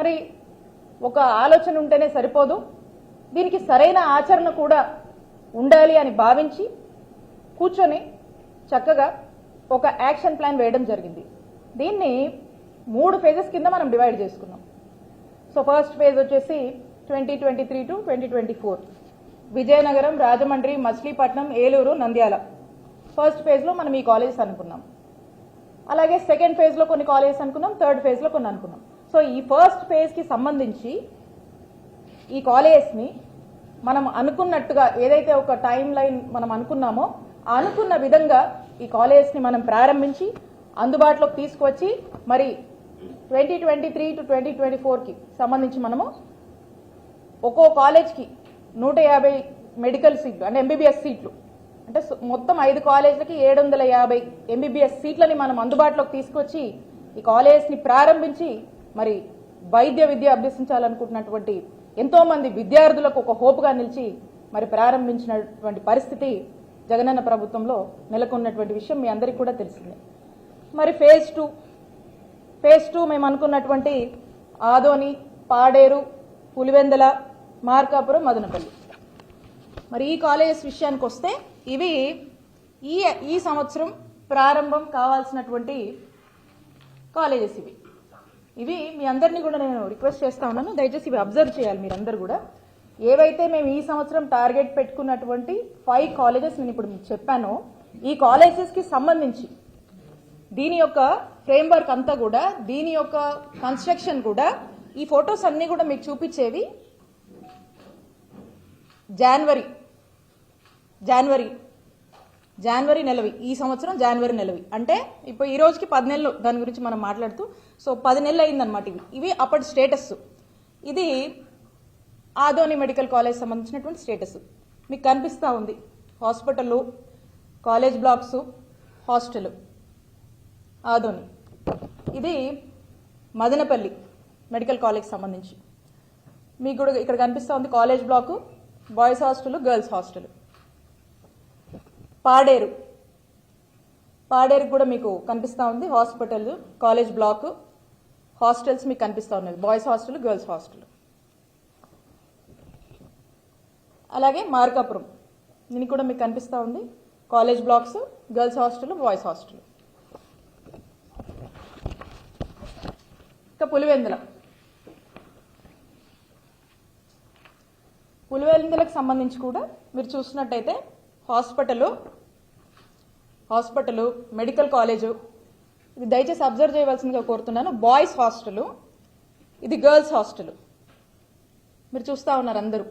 మరి ఒక ఆలోచన ఉంటేనే సరిపోదు. దీనికి సరైన ఆచరణ కూడా ఉండాలి అని భావించి కూర్చొని చక్కగా ఒక యాక్షన్ ప్లాన్ వేయడం జరిగింది. దీన్ని మూడు ఫేజెస్ కింద మనం డివైడ్ చేసుకున్నాం. సో ఫస్ట్ ఫేజ్ వచ్చేసి twenty twenty three to twenty twenty four Vizianagaram Rajahmundry Machilipatnam Eluru Nandyal. First ఫేజ్లో మనం ఈ కాలేజెస్ అనుకున్నాం. అలాగే సెకండ్ ఫేజ్లో కొన్ని కాలేజెస్ అనుకున్నాం. థర్డ్ ఫేజ్లో కొన్ని అనుకున్నాం. సో ఈ ఫస్ట్ ఫేజ్కి సంబంధించి ఈ కాలేజెస్ని మనం అనుకున్నట్టుగా ఏదైతే ఒక టైం లైన్ మనం అనుకున్నామో అనుకున్న విధంగా ఈ కాలేజెస్ని మనం ప్రారంభించి అందుబాటులోకి తీసుకువచ్చి మరి twenty twenty three to twenty twenty ఫోర్కి సంబంధించి మనము ఒక్కో కాలేజ్కి నూట యాభై మెడికల్ సీట్లు అంటే ఎంబీబీఎస్ సీట్లు అంటే మొత్తం ఐదు కాలేజీలకి ఏడు వందల యాభై ఎంబీబీఎస్ సీట్లని మనం అందుబాటులోకి తీసుకొచ్చి ఈ కాలేజెస్ని ప్రారంభించి మరి వైద్య విద్య అభ్యసించాలనుకుంటున్నటువంటి ఎంతో మంది విద్యార్థులకు ఒక హోప్గా నిలిచి మరి ప్రారంభించినటువంటి పరిస్థితి జగనన్న ప్రభుత్వంలో నెలకొన్నటువంటి విషయం మీ అందరికీ కూడా తెలిసిందే. మరి ఫేజ్ టూ ఫేజ్ టూ మేము అనుకున్నటువంటి ఆదోని పాడేరు పులివెందల మార్కాపురం మదనపల్లి. మరి ఈ కాలేజెస్ విషయానికి వస్తే ఇవి ఈ ఈ సంవత్సరం ప్రారంభం కావాల్సినటువంటి కాలేజెస్ ఇవి. ఇవి మీ అందరినీ కూడా నేను రిక్వెస్ట్ చేస్తా ఉన్నాను. దయచేసి ఇవి అబ్జర్వ్ చేయాలి మీరందరూ కూడా. ఏవైతే మేము ఈ సంవత్సరం టార్గెట్ పెట్టుకున్నటువంటి ఫైవ్ కాలేజెస్ నేను ఇప్పుడు మీకు చెప్పానో ఈ కాలేజెస్కి సంబంధించి దీని యొక్క ఫ్రేమ్వర్క్ అంతా కూడా దీని యొక్క కన్స్ట్రక్షన్ కూడా ఈ ఫొటోస్ అన్ని కూడా మీకు చూపించేవి జనవరి జనవరి జనవరి నెలవి ఈ సంవత్సరం జనవరి నెలవి. అంటే ఇప్పుడు ఈ రోజుకి పది నెలలు దాని గురించి మనం మాట్లాడుతూ సో పది నెలలు అయిందనమాట ఇవి. ఇవి అప్పటి స్టేటస్ ఇది ఆదోని మెడికల్ కాలేజ్ సంబంధించినటువంటి స్టేటస్ మీకు కనిపిస్తూ ఉంది. Hospital college blocks hostel. Adoni. ఇది మదనపల్లి మెడికల్ కాలేజ్ సంబంధించి. మీకు కూడా ఇక్కడ కనిపిస్తూ ఉంది college block boys hostel girls hostel. Paderu. Paderu కూడా మీకు కనిపిస్తూ ఉంది. హాస్పిటల్ కాలేజ్ బ్లాక్ హాస్టల్స్ మీకు కనిపిస్తూ ఉన్నాయి బాయ్స్ హాస్టల్ గర్ల్స్ హాస్టల్. అలాగే మార్కాపురం. దీనికి కూడా మీకు కనిపిస్తూ ఉంది. College blocks girls hostel boys hostel. ఇంకా పులివెందుల. పులివెందులకు సంబంధించి కూడా మీరు చూసినట్టయితే హాస్పిటల్ హాస్పిటల్ మెడికల్ కాలేజు. ఇది దయచేసి అబ్జర్వ్ చేయవలసిందిగా కోరుతున్నాను. బాయ్స్ హాస్టల్ ఇది గర్ల్స్ హాస్టల్. మీరు చూస్తూ ఉన్నారు అందరూ.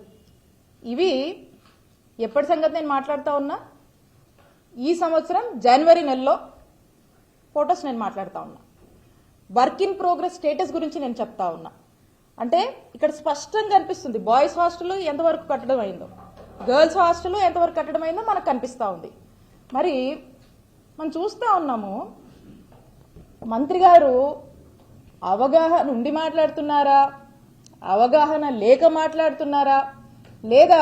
ఇవి ఎప్పటి సంగతి నేను మాట్లాడుతూ ఉన్నా? ఈ సంవత్సరం జనవరి నెలలో ఫొటోస్ నేను మాట్లాడుతూ ఉన్నా. వర్క్ ఇన్ ప్రోగ్రెస్ స్టేటస్ గురించి నేను చెప్తా ఉన్నా. అంటే ఇక్కడ స్పష్టంగా అనిపిస్తుంది బాయ్స్ హాస్టల్ ఎంతవరకు కట్టడం అయిందో. గర్ల్స్ హాస్టల్ ఎంతవరకు కట్టడం అయిందో మనకు కనిపిస్తూ ఉంది. మరి మనం చూస్తూ ఉన్నాము మంత్రి గారు అవగాహన ఉండి మాట్లాడుతున్నారా? అవగాహన లేక మాట్లాడుతున్నారా? లేదా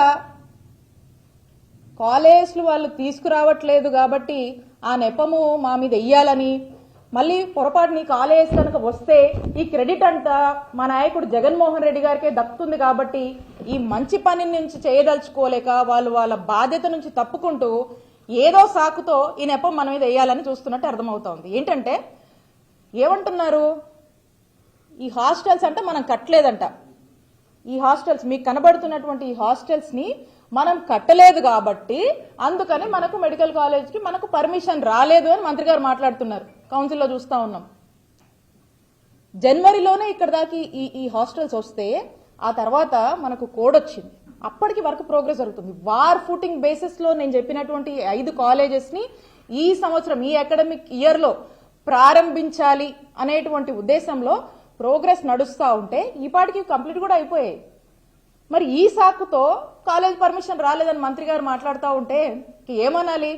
కాలేజ్లు వాళ్ళు తీసుకురావట్లేదు కాబట్టి ఆ నెపము మా మీద వెయ్యాలని మళ్ళీ పొరపాటుని కాలేజ్ కనుక వస్తే ఈ క్రెడిట్ అంతా మా నాయకుడు జగన్మోహన్ రెడ్డి గారికే దక్కుతుంది కాబట్టి ఈ మంచి పని నుంచి చేయదలుచుకోలేక వాళ్ళు వాళ్ళ బాధ్యత నుంచి తప్పుకుంటూ ఏదో సాకుతో ఈ నెపం మన మీద వేయాలని చూస్తున్నట్టు అర్థమవుతోంది. ఏంటంటే ఏమంటున్నారు? ఈ హాస్టల్స్ అంటే మనం కట్టలేదంట. ఈ హాస్టల్స్ మీకు కనబడుతున్నటువంటి ఈ హాస్టల్స్ని మనం కట్టలేదు కాబట్టి అందుకని మనకు మెడికల్ కాలేజ్కి మనకు పర్మిషన్ రాలేదు అని మంత్రి గారు మాట్లాడుతున్నారు. కౌన్సిల్లో చూస్తూ ఉన్నాం. జనవరిలోనే ఇక్కడ దాకా ఈ ఈ హాస్టల్స్ వస్తే ఆ తర్వాత మనకు కోడ్ వచ్చింది. అప్పటికి వర్క్ ప్రోగ్రెస్ జరుగుతుంది. వార్ ఫుటింగ్ బేసిస్లో నేను చెప్పినటువంటి ఐదు కాలేజెస్ని ఈ సంవత్సరం ఈ అకాడమిక్ ఇయర్లో ప్రారంభించాలి అనేటువంటి ఉద్దేశంలో ప్రోగ్రెస్ నడుస్తూ ఉంటే ఈ పాటికి కంప్లీట్ కూడా అయిపోయాయి. మరి ఈ సాకుతో కాలేజ్ పర్మిషన్ రాలేదని మంత్రి గారు మాట్లాడుతూ ఉంటే ఏమనాలి?